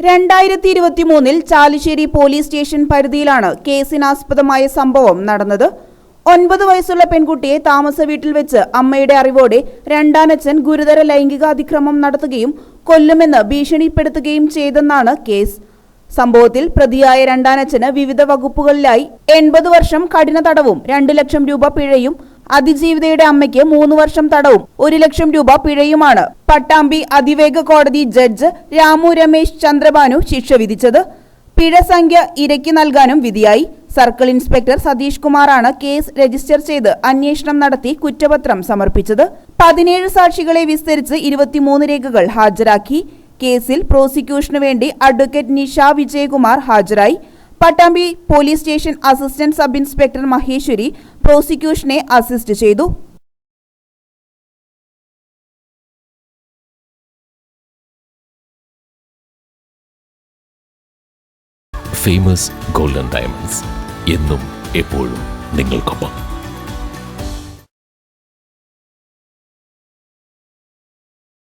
രണ്ടായിരത്തി ഇരുപത്തി മൂന്നിൽ ചാലുശ്ശേരി പോലീസ് സ്റ്റേഷൻ പരിധിയിലാണ് കേസിനാസ്പദമായ സംഭവം നടന്നത്. ഒൻപത് വയസ്സുള്ള പെൺകുട്ടിയെ താമസ വീട്ടിൽ വെച്ച് അമ്മയുടെ അറിവോടെ രണ്ടാനച്ഛൻ ഗുരുതര ലൈംഗികാതിക്രമം നടത്തുകയും കൊല്ലുമെന്ന് ഭീഷണിപ്പെടുത്തുകയും ചെയ്തെന്നാണ് കേസ്. സംഭവത്തിൽ പ്രതിയായ രണ്ടാനച്ഛന് വിവിധ വകുപ്പുകളിലായി എൺപത് വർഷം കഠിന തടവും രണ്ടു ലക്ഷം രൂപ പിഴയും അതിജീവിതയുടെ അമ്മയ്ക്ക് മൂന്ന് വർഷം തടവും ഒരു ലക്ഷം രൂപ പിഴയുമാണ്. പട്ടാമ്പി അതിവേഗ കോടതി ജഡ്ജ് രാമു രമേശ് ചന്ദ്രബാനു ശിക്ഷ വിധിച്ചത്. പിഴ സംഖ്യ ഇരയ്ക്ക് നൽകാനും വിധിയായി. സർക്കിൾ ഇൻസ്പെക്ടർ സതീഷ് കുമാറാണ് കേസ് രജിസ്റ്റർ ചെയ്ത് അന്വേഷണം നടത്തി കുറ്റപത്രം സമർപ്പിച്ചത്. പതിനേഴ് സാക്ഷികളെ വിസ്തരിച്ച് ഇരുപത്തിമൂന്ന് രേഖകൾ ഹാജരാക്കി. കേസിൽ പ്രോസിക്യൂഷനു വേണ്ടി അഡ്വക്കേറ്റ് നിഷ വിജയകുമാർ ഹാജരായി. Pattambi police station assistant sub inspector Maheshwari പ്രോസിക്യൂഷനെ assist ചെയ്തു. ഫേമസ് ഗോൾഡൻ ഡയമണ്ട്സ് എന്നും എപ്പോഴും നിങ്ങൾക്കൊപ്പം.